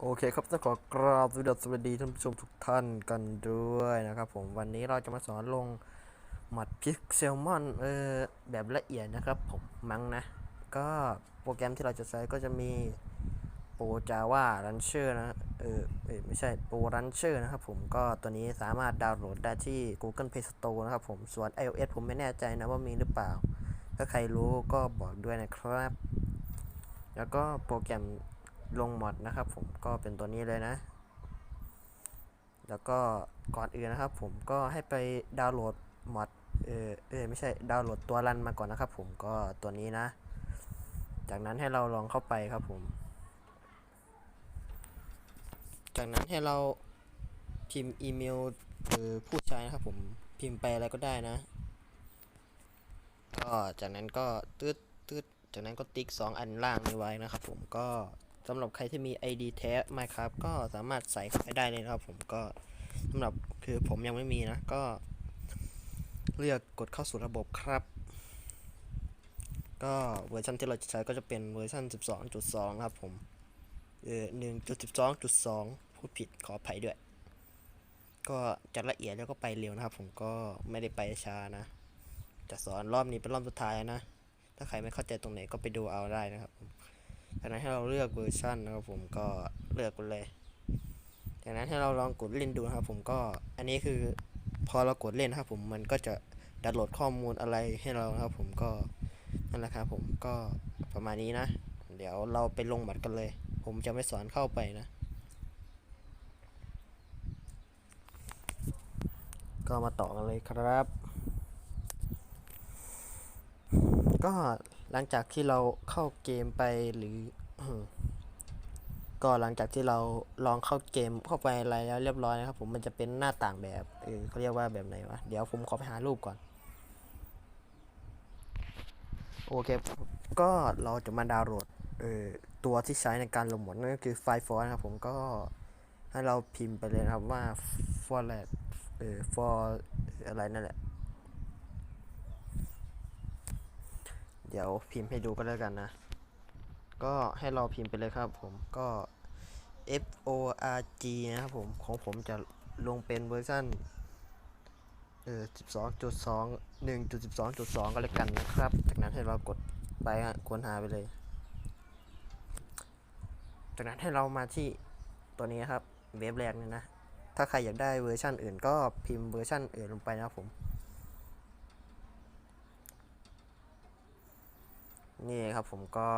โอเคครับต้องขอกราบสวัสดีท่านผู้ชมทุกท่านกันด้วยนะครับผมวันนี้เราจะมาสอนลงหมัดพิกเซลมอนเออแบบละเอียดนะครับผมมั้งนะ ก็โปรแกรมที่เราจะใช้ก็จะมีโปรจาว่ารันเชอร์นะเออเอยไม่ใช่โปรรันเชอร์นะครับผมก็ตัวนี้สามารถดาวน์โหลดได้ที่ Google Play Store นะครับผมส่วน iOS ผมไม่แน่ใจนะว่ามีหรือเปล่า ถ้าใครรู้ก็บอกด้วยนะครับ แล้วก็โปรแกรม ลงมอดนะครับผมก็เป็นตัวนี้เลยนะ แล้วก็ก่อนอื่นนะครับ ผมก็ให้ไปดาวน์โหลดมอดเออเออไม่ใช่ดาวน์โหลดตัวรันมาก่อนนะครับ ผมก็ตัวนี้นะ จากนั้นให้เราลองเข้าไปครับผม จากนั้นให้เราพิมพ์อีเมลเออผู้ใช้นะครับ ผมพิมพ์ไปอะไรก็ได้นะ ก็จากนั้นก็ตืดตืดจากนั้นก็ติ๊ก 2 อันล่างนี้ไว้นะครับ ผมก็ สำหรับใครที่มี ID แท้ Minecraft ก็สามารถใส่เข้าไปได้เลยนะครับผมก็สำหรับคือผมยังไม่มีนะ ก็ เลือกกดเข้าสู่ระบบครับ ก็เวอร์ชันที่เราจะใช้ก็จะเป็นเวอร์ชัน 12.2 ครับผมเออ1.12.2 พูดผิดขออภัยด้วย ก็จะละเอียดแล้วก็ไปเร็วนะครับ ผมก็ไม่ได้ไปช้านะ จะสอนรอบนี้เป็นรอบสุดท้ายนะ ถ้าใครไม่เข้าใจตรงไหนก็ไปดูเอาได้นะครับผม จากนั้นให้เราเลือกเวอร์ชันนะครับผมก็เลือกไปเลย จากนั้นให้เราลองกดเล่นดูนะครับผมก็อันนี้คือพอเรากดเล่นครับผมมันก็จะดาวน์โหลดข้อมูลอะไรให้เราครับผมก็นั่นแหละครับผมก็ประมาณนี้นะ เดี๋ยวเราไปลงหมัดกันเลย ผมจะไม่สอนเข้าไปนะ ก็มาต่อกันเลยครับ ก็ ลังจากที่เราเข้าเกมไปหรือ ก็หลังจากที่เราลองเข้าเกมเข้าไปอะไรแล้วเรียบร้อยนะครับ ผมมันจะเป็นหน้าต่างแบบเออเขาเรียกว่าแบบไหนวะเดี๋ยวผมขอไปหารูปก่อนโอเคก็เราจะมาดาวน์โหลดเออตัวที่ใช้ในการลงหมดนั่นก็คือไฟฟอนะครับผมก็ให้เราพิมพ์ไปเลยนะครับว่า for เออ for อะไรนั่นแหละ ดี๋ยวพิมพ์ให้ดูก็แล้วกันนะ ก็ให้เราพิมพ์ไปเลยครับผมก็ F O R G นะครับผมของผมจะลงเป็นเวอร์ชันเออ12.2 1.12.2 ก็แล้วกันนะครับ จากนั้นให้เรากดไปฮะค้นหาไปเลย จากนั้นให้เรามาที่ตัวนี้ครับ เว็บแรกนี่นะ ถ้าใครอยากได้เวอร์ชันอื่นก็พิมพ์เวอร์ชันอื่นลงไปนะครับผม นี่ครับผมก็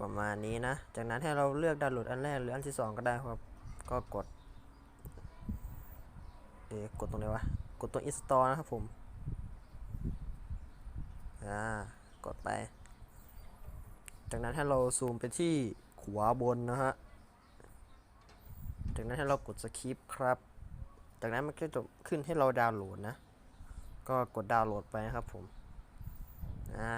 ประมาณนี้นะ จากนั้นให้เราเลือกดาวน์โหลดอันแรกหรืออันที่สองก็ได้ครับ ก็กด เอ๊กดตรงไหนวะ กดตัว install นะครับผม อ่า กดไป จากนั้นให้เราซูมไปที่ขวาบนนะฮะ จากนั้นให้เรากดสคริปครับ จากนั้นมันก็จะขึ้นให้เราดาวน์โหลดนะ ก็กดดาวน์โหลดไปนะครับผม อ่า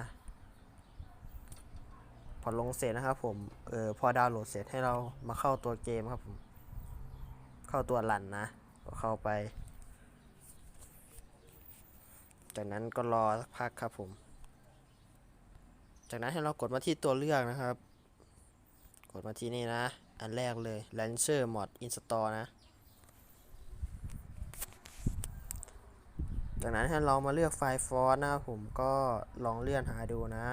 พอลงเสร็จนะครับผมเออพอดาวน์โหลดเสร็จให้เรามาเข้าตัวเกมครับผมเข้าตัวรันนะก็เข้าไป จากนั้นก็รอสักพักครับผม จากนั้นให้เรากดมาที่ตัวเลือกนะครับ กดมาที่นี่นะ อันแรกเลย Launcher Mod Install นะ จากนั้นให้เรามาเลือกไฟล์ฟอร์นะครับผมก็ลองเลื่อนหาดูนะ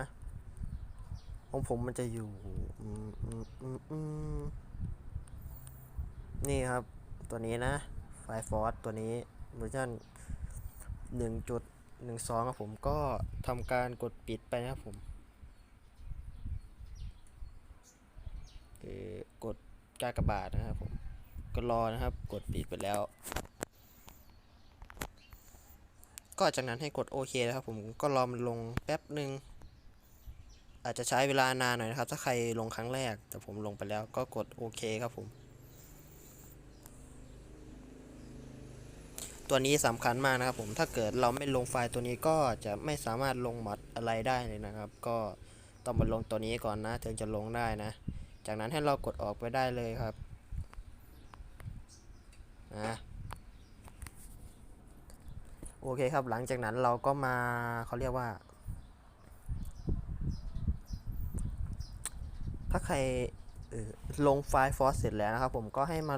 ของผมมันจะอยู่นี่ครับตัวนี้นะไฟฟอร์ตัวนี้เวอร์ชันหนึ่งจุดหนึ่งสองครับผมก็ทำการกดปิดไปนะครับผมเอ่อกดกากบาทนะครับผมก็รอนะครับ กดปิดไปแล้ว ก็จากนั้นให้กดโอเคนะครับผมก็รอมันลงแป๊บหนึ่ง อาจจะใช้เวลานานหน่อยนะครับ ถ้าใครลงครั้งแรก แต่ผมลงไปแล้วก็กดโอเคครับผม ตัวนี้สำคัญมากนะครับผม ถ้าเกิดเราไม่ลงไฟล์ตัวนี้ก็จะไม่สามารถลงมอดอะไรได้เลยนะครับ ก็ต้องมาลงตัวนี้ก่อนนะถึงจะลงได้นะ จากนั้นให้เรากดออกไปได้เลยครับนะโอเคครับหลังจากนั้นเราก็มาเขาเรียกว่า ถ้าใครลงไฟล์ฟอสเสร็จแล้วนะครับผมก็ให้มา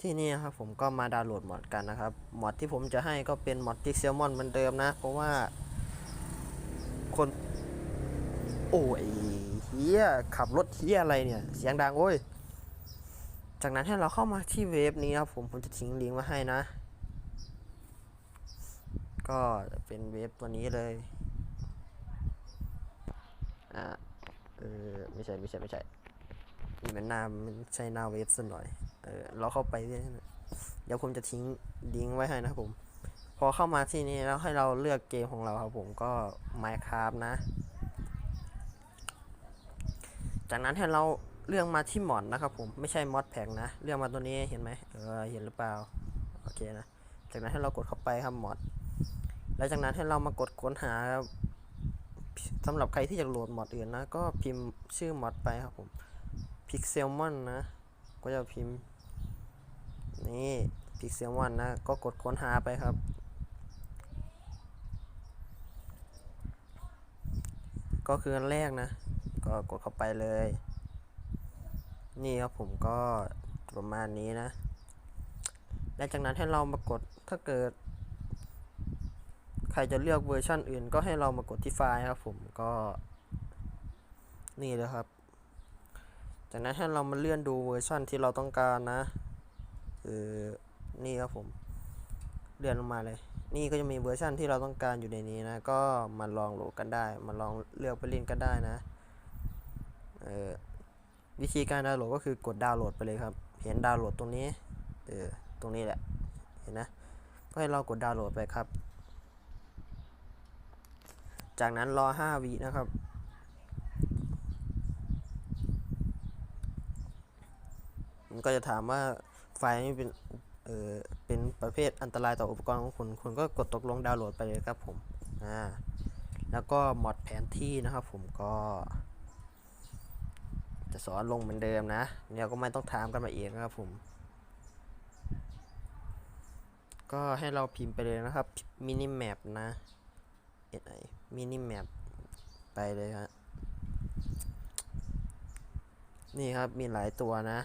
ที่นี่นะครับผมก็มาดาวน์โหลดมอดกันนะครับมอดที่ผมจะให้ก็เป็นมอด Pixelmon เหมือนเดิมนะ เพราะว่าคน โอ้ยเฮียขับรถเฮียอะไรเนี่ย เสียงดังโอ้ย จากนั้นให้เราเข้ามาที่เว็บนี้ครับผมผมจะทิ้งลิงก์ไว้ให้นะ ก็เป็นเว็บตัวนี้เลยอ่า เออไม่ใช่ไม่ใช่ไม่ใช่นี่มันหน้ามันใช่หน้าเว็บซะหน่อย เออเราเข้าไปเรื่อยเดี๋ยวผมจะทิ้งลิงก์ไว้ให้นะครับผม พอเข้ามาที่นี่แล้วให้เราเลือกเกมของเราครับผมก็ Minecraft นะ จากนั้นให้เราเลือกมาที่หมอดนะครับผมไม่ใช่มอดแพ็กนะ เลือกมาตัวนี้เห็นไหมเออเห็นหรือเปล่าโอเคนะ จากนั้นให้เรากดเข้าไปครับมอดแล้วจากนั้นให้เรามากดค้นหาครับ สำหรับใครที่อยากโหลดมอดอื่นนะ ก็พิมพ์ชื่อมอดไปครับผม Pixelmon นะ ก็จะพิมพ์ นี่ Pixelmon นะ ก็กดค้นหาไปครับ ก็คืออันแรกนะ ก็กดเข้าไปเลย นี่ครับผมก็ประมาณนี้นะและจากนั้นให้เรามากดถ้าเกิด ใครจะเลือกเวอร์ชันอื่น ก็ให้เรามากดที่ไฟล์ครับผมก็ นี่เลยครับ จากนั้นให้เรามาเลื่อนดูเวอร์ชันที่เราต้องการนะเออนี่ครับผมเลื่อนลงมาเลย นี่ก็จะมีเวอร์ชันที่เราต้องการอยู่ในนี้นะ ก็มาลองโหลดกันได้ มาลองเลือกไปเล่นกันได้นะเออวิธีการดาวน์โหลดก็คือกดดาวน์โหลดไปเลยครับ เห็นดาวน์โหลดตรงนี้ เออ ตรงนี้แหละ เห็นนะ ก็ให้เรากดดาวน์โหลดไปครับ จากนั้นรอ 5วินะครับ มันก็จะถามว่าไฟล์นี้เป็นเออเป็นประเภทอันตรายต่ออุปกรณ์ของคุณ คุณก็กดตกลงดาวน์โหลดไปเลยครับผม อ่า แล้วก็หมอดแผนที่นะครับผมก็ จะสอนลงเหมือนเดิมนะเนี่ยก็ไม่ต้องถามกันมาเองนะครับผม ก็ให้เราพิมพ์ไปเลยนะครับมินิแมปนะ ไอมินิแมปไปเลยฮะนี่ครับมีหลายตัวนะ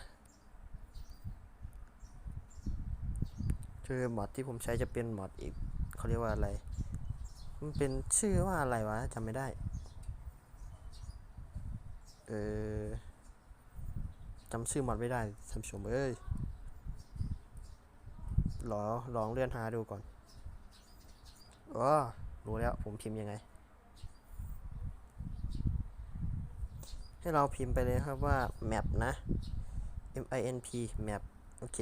คือมอดที่ผมใช้จะเป็นมอดอีกเขาเรียกว่าอะไร มันเป็นชื่อว่าอะไรวะจำไม่ได้ เออจำชื่อมอดไม่ได้ท่านผู้ชมเอ้ยรอลองเลื่อนหาดูก่อนอ๋อ รู้แล้วผมพิมพ์ยังไง ให้เราพิมพ์ไปเลยครับว่า map นะ m i n p map โอเค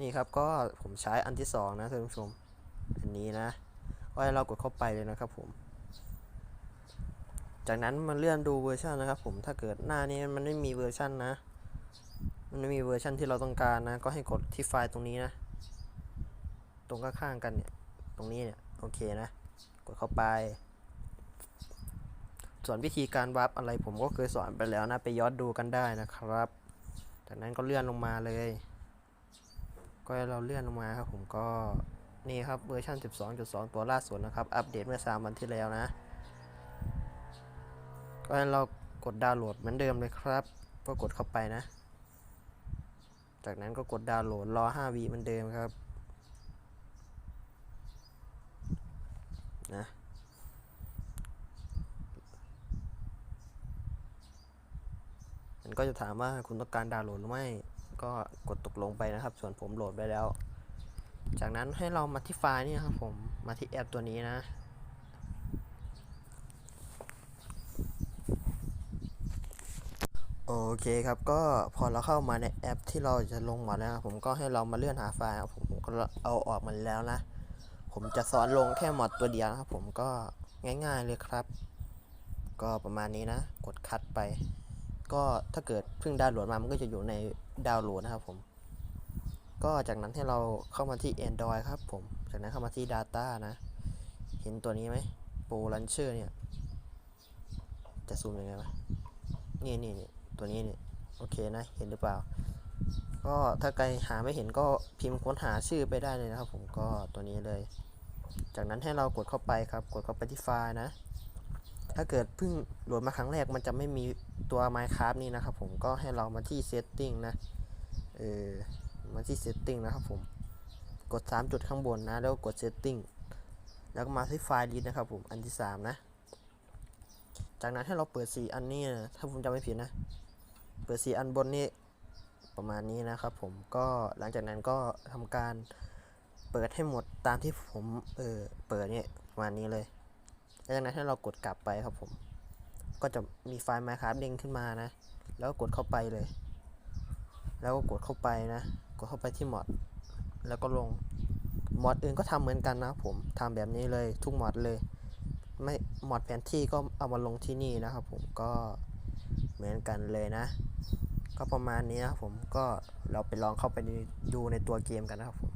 นี่ครับก็ผมใช้อันที่สองนะท่านผู้ชม อันนี้นะก็ให้เรากดเข้าไปเลยนะครับผม จากนั้นมาเลื่อนดูเวอร์ชันนะครับผม ถ้าเกิดหน้านี้มันไม่มีเวอร์ชันนะ มันไม่มีเวอร์ชันที่เราต้องการนะ ก็ให้กดที่ไฟล์ตรงนี้นะ ตรงข้างๆกันเนี่ย ตรงนี้เนี่ย โอเคนะ กดเข้าไป ส่วนวิธีการวับอะไรผมก็เคยสอนไปแล้วนะ ไปย้อนดูกันได้นะครับ จากนั้นก็เลื่อนลงมาเลย ก็เราเลื่อนลงมาครับผมก็นี่ครับเวอร์ชัน12.2 ตัวล่าสุดนะครับ อัปเดตเมื่อ 3 วันที่แล้วนะ ก็ให้เรากดดาวน์โหลดเหมือนเดิมเลยครับ ก็กดเข้าไปนะ จากนั้นก็กดดาวน์โหลดรอ 5วิเหมือนเดิมครับ นะมันก็จะถามว่าคุณต้องการดาวน์โหลดหรือไม่ ก็กดตกลงไปนะครับ ส่วนผมโหลดไปแล้ว จากนั้นให้เรามาที่ไฟล์นี่ครับผมมาที่แอปตัวนี้นะโอเคครับก็พอเราเข้ามาในแอปที่เราจะลงมาแล้วผมก็ให้เรามาเลื่อนหาไฟล์ผมผมก็เอาออกมาแล้วนะ ผมจะสอนลงแค่หมอดตัวเดียวนะครับ ผมก็ง่าย ๆเลยครับ ก็ประมาณนี้นะ กดคัดไป ก็ถ้าเกิดเพิ่งดาวน์โหลดมามันก็จะอยู่ในดาวน์โหลดนะครับ ผม ก็จากนั้นให้เราเข้ามาที่ Android ครับ ผม จากนั้นเข้ามาที่ Data นะ เห็นตัวนี้ไหม Pro Launcher เนี่ย จะซูมยังไงวะนี่นี่นี่ตัวนี้นี่โอเคนะ เห็นหรือเปล่า ก็ถ้าใครหาไม่เห็นก็พิมพ์ค้นหาชื่อไปได้เลยนะครับ ผมก็ตัวนี้เลย จากนั้นให้เรากดเข้าไปครับ กดเข้าไปที่ไฟล์นะ ถ้าเกิดเพิ่งโหลดมาครั้งแรกมันจะไม่มีตัว Minecraft นี่นะครับผมก็ให้เรามาที่ setting นะ เออ มาที่ setting นะครับผม กด 3 จุดข้างบนนะ แล้วกกด setting แล้วก็มาที่ไฟล์ list นะครับผม อันที่ 3 นะ จากนั้นให้เราเปิด 4 อันนี้นะถ้าผมจำไม่ผิดนะ เปิด 4 อันบนนี้ประมาณนี้นะครับผม ก็หลังจากนั้นก็ทำการ เปิดให้หมดตามที่ผมเออเปิดเนี่ยประมาณนี้เลยแล้วจากนั้นให้เรากดกลับไปครับผม ก็จะมีไฟล์ Minecraft เด้งขึ้นมานะ แล้วก็กดเข้าไปเลย แล้วก็กดเข้าไปนะ กดเข้าไปที่มอดแล้วก็ลงมอดอื่นก็ทำเหมือนกันนะผมทำแบบนี้เลยทุกมอดเลย ไม่มอดแผนที่ก็เอามาลงที่นี่นะครับผมก็เหมือนกันเลยนะ ก็ประมาณนี้นะผมก็เราไปลองเข้าไปดูในตัวเกมกันนะครับผม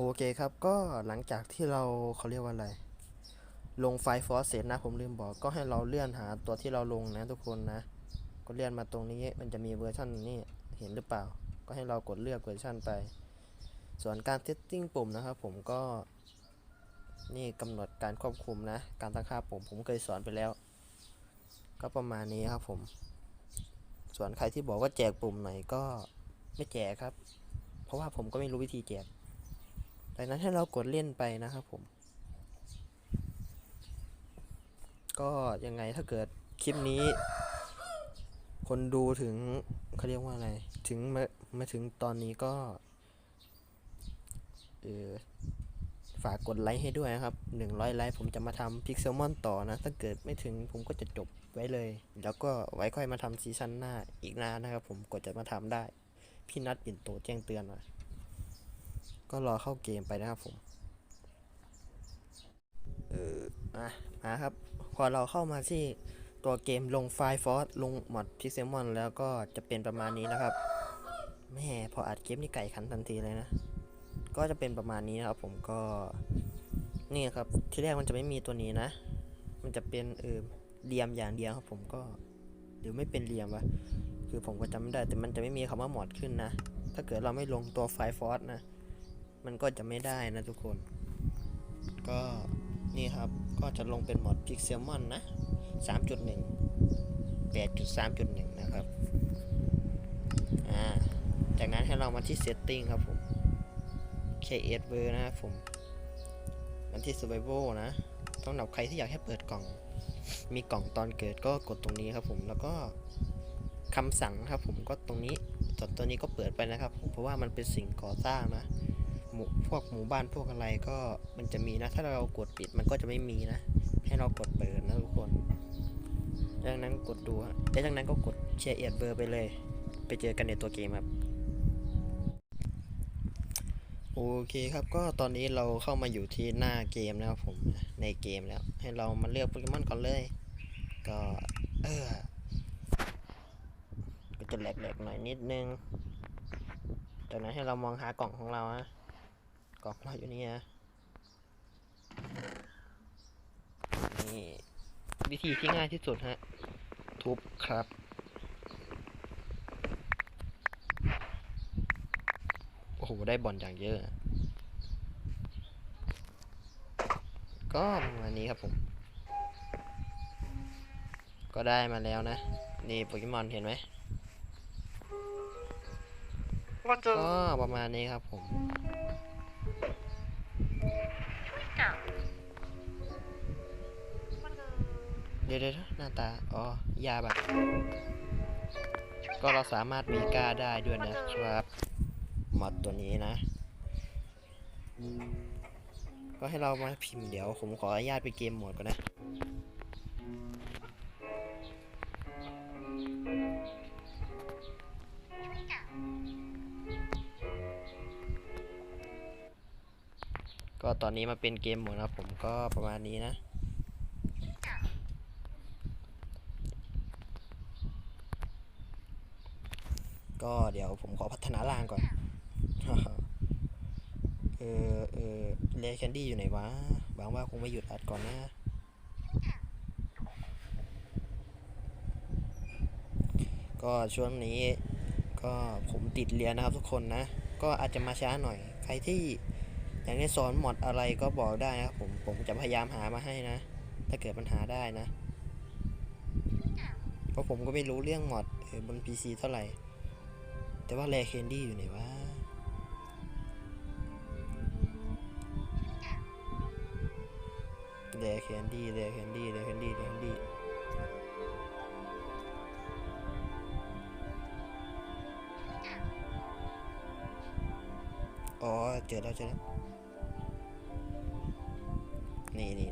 โอเคครับก็หลังจากที่เราเขาเรียกว่าอะไร ลงไฟล์ฟอร์เสร็จนะผมลืมบอกก็ให้เราเลื่อนหาตัวที่เราลงนะทุกคนนะ ก็เลื่อนมาตรงนี้มันจะมีเวอร์ชันนี่เห็นหรือเปล่า ก็ให้เรากดเลือกเวอร์ชันไป ส่วนการเซตติ้งปุ่มนะครับผมก็ นี่กำหนดการควบคุมนะ การตั้งค่าปุ่มผมเคยสอนไปแล้ว ก็ประมาณนี้ครับผม ส่วนใครที่บอกว่าแจกปุ่มไหนก็ไม่แจกครับ เพราะว่าผมก็ไม่รู้วิธีแจก ดังนั้นให้เรากดเล่นไปนะครับผม ก็ยังไงถ้าเกิดคลิปนี้ คนดูถึงเขาเรียกว่าอะไร ถึงมามาถึงตอนนี้ก็เออฝากกดไลค์ให้ด้วยนะครับ 100 ไลค์ผมจะมาทำพิกเซลมอนต่อนะ ถ้าเกิดไม่ถึงผมก็จะจบไว้เลย แล้วก็ไว้ค่อยมาทำซีซั่นหน้าอีกนานนะครับ ผมกดจะมาทำได้ พี่นัดปิ่นโตแจ้งเตือนมา ก็รอเข้าเกมไปนะครับผมเอออะมาครับ พอเราเข้ามาที่ตัวเกมลงไฟล์ฟอสลงมอดพิกเซมอนแล้วก็จะเป็นประมาณนี้นะครับแม่พออัดเกมนี่ไก่ขันทันทีเลยนะ ก็จะเป็นประมาณนี้นะครับ ผมก็นี่ครับที่แรกมันจะไม่มีตัวนี้นะ มันจะเป็นเออเรียมอย่างเดียวครับ ผมก็หรือไม่เป็นเรียมวะคือผมก็จำไม่ได้แต่มันจะไม่มีคำว่าหมอดขึ้นนะ ถ้าเกิดเราไม่ลงตัวไฟฟอสนะ มันก็จะไม่ได้นะทุกคน ก็นี่ครับก็จะลงเป็นหมอด Pixelmon นะ 3.1 8.3.1 นะครับ อ่า จากนั้นให้เรามาที่ Setting ครับผม KS v e r นะครับผมมันที่ Survival นะสำหรับใครที่อยากให้เปิดกล่อง มีกล่องตอนเกิดก็กดตรงนี้ครับผม แล้วก็คำสั่งครับผมก็ตรงนี้ส่วตัวนี้ก็เปิดไปนะครับผมเพราะว่ามันเป็นสิ่งก่อสร้างนะ หมู่พวกหมู่บ้านพวกอะไรก็มันจะมีนะ ถ้าเรากดปิดมันก็จะไม่มีนะ ให้เรากดเปิดนะทุกคนดังนั้นกดดูฮะแล้วจากนั้นก็กดแชร์เอียดเบอร์ไปเลย ไปเจอกันในตัวเกมครับ โอเคครับก็ตอนนี้เราเข้ามาอยู่ที่หน้าเกมแล้วครับผมในเกมแล้ว ให้เรามาเลือกโปเกมอนก่อนเลย ก็เออก็จะแหลกๆหน่อยนิดนึงจากนั้นให้เรามองหากล่องของเรานะ กล่องของเราอยู่นี่นะนี่วิธีที่ง่ายที่สุดฮะ ทุบครับ โอ้โห ได้บอลอย่างเยอะ ก็ประมาณนี้ครับผม ก็ได้มาแล้วนะ นี่โปเกมอนเห็นไหมก็ประมาณนี้ครับผม เดี๋ยวเดี๋ยวหน้าตา อ๋อ ยาบัตรก็เราสามารถมีกล้าได้ด้วยนะครับมอดตัวนี้นะ ก็ให้เรามาพิมพ์เดี๋ยว ผมขออนุญาตไปเกมโหมดก่อนนะ ก็ตอนนี้มาเป็นเกมโหมดนะผมก็ประมาณนี้นะ ก็เดี๋ยวผมขอพัฒนาร่างก่อน เออเออเลแคนดี้อยู่ไหนวะหวังว่าคงไม่หยุดอัดก่อนนะ ก็ช่วงนี้ก็ผมติดเรียนนะครับทุกคนนะ ก็อาจจะมาช้าหน่อย ใครที่อยากให้สอนหมดอะไรก็บอกได้นะครับผม ผมจะพยายามหามาให้นะ ถ้าเกิดปัญหาได้นะ เพราะผมก็ไม่รู้เรื่องหมดบน PC เท่าไหร่ แต่ว่าแรเคนดี้อยู่ไหนวะแรเคนดี้แรเคนดี้แรเคนดี้แรเคนดี้อ๋อเจอแล้วเจอแล้วนี่นี่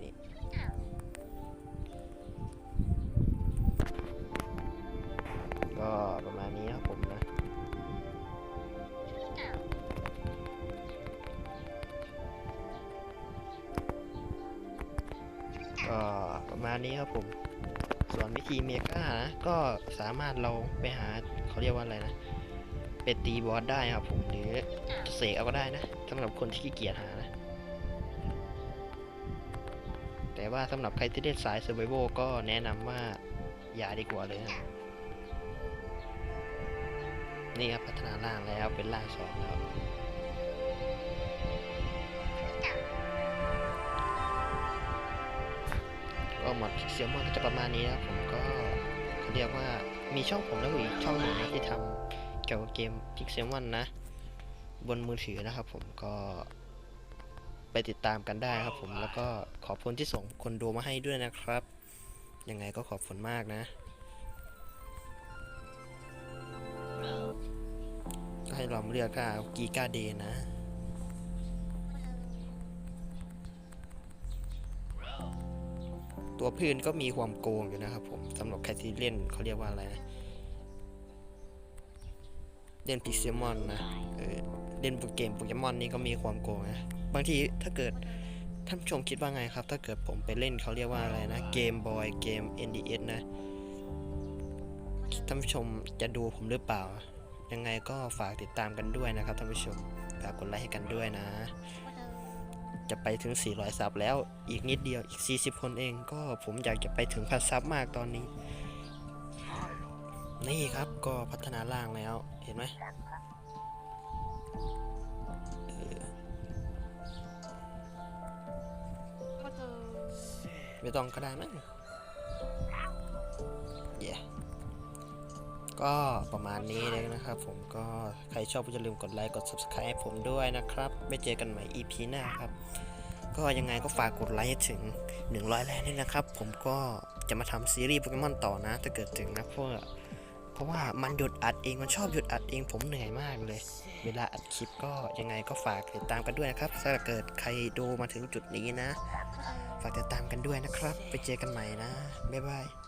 ไปหาเขาเรียกว่าอะไรนะไปตีบอสได้ครับผมหรือเสกเอาก็ได้นะสำหรับคนที่ขี้เกียจหานะ แต่ว่าสำหรับใครที่เล่นสาย s u r v i v a l ก็แนะนำว่าอย่าดีกว่าเลยนะนี่ครับพัฒนาล่างแล้วเป็นล่างสองแล้วก็หมดพิกเซลมอนก็จะประมาณนี้นะครับผมก็เขาเรียกว่า มีช่องผมแล้วก็อีกช่องหนึ่งนะที่ทำเกี่ยวกับเกมพิกเซลมอนนะ บนมือถือนะครับผมก็ไปติดตามกันได้ครับผมแล้วก็ขอบคุณที่ส่งคนดูมาให้ด้วยนะครับ ยังไงก็ขอบคุณมากนะ ก็ให้เราเลือกก็กีกาเดนะตัวพื้นก็มีความโกงอยู่นะครับผมสำหรับใครที่เล่นเขาเรียกว่าอะไรนะ เล่นพิกเซมอนนะเออเล่นเกมโปเกมอนนี่ก็มีความโกงนะ บางทีถ้าเกิดท่านผู้ชมคิดว่าไงครับ ถ้าเกิดผมไปเล่นเขาเรียกว่าอะไรนะ เกมบอยเกม NDS นะ ท่านผู้ชมจะดูผมหรือเปล่า ยังไงก็ฝากติดตามกันด้วยนะครับท่านผู้ชม ฝากกดไลค์ให้กันด้วยนะ จะไปถึง 400 ซับแล้ว อีกนิดเดียว อีก 40 คนเอง ก็ผมอยากจะไปถึงพันซับมากตอนนี้ นี่ครับก็พัฒนาล่างแล้วเห็นไหมไม่ต้องก็ได้มั้งเย้ก็ประมาณนี้เลยนะครับผมก็ใครชอบก็อย่าลืมกดไลค์กด subscribe ผมด้วยนะครับไว้เจอกันใหม่ EP หน้าครับ ก็ยังไงก็ฝากกดไลค์ให้ถึง 100ไลค์ด้วยนะครับ ผมก็จะมาทำซีรีส์โปเกมอนต่อนะ ถ้าเกิดถึงนะเพราะว่า เพราะว่ามันหยุดอัดเองมันชอบหยุดอัดเองผมเหนื่อยมากเลย เวลาอัดคลิปก็ยังไงก็ฝากติดตามกันด้วยนะครับถ้าเกิดใครดูมาถึงจุดนี้นะ ฝากติดตามกันด้วยนะครับ ไปเจอกันใหม่นะบ๊ายบาย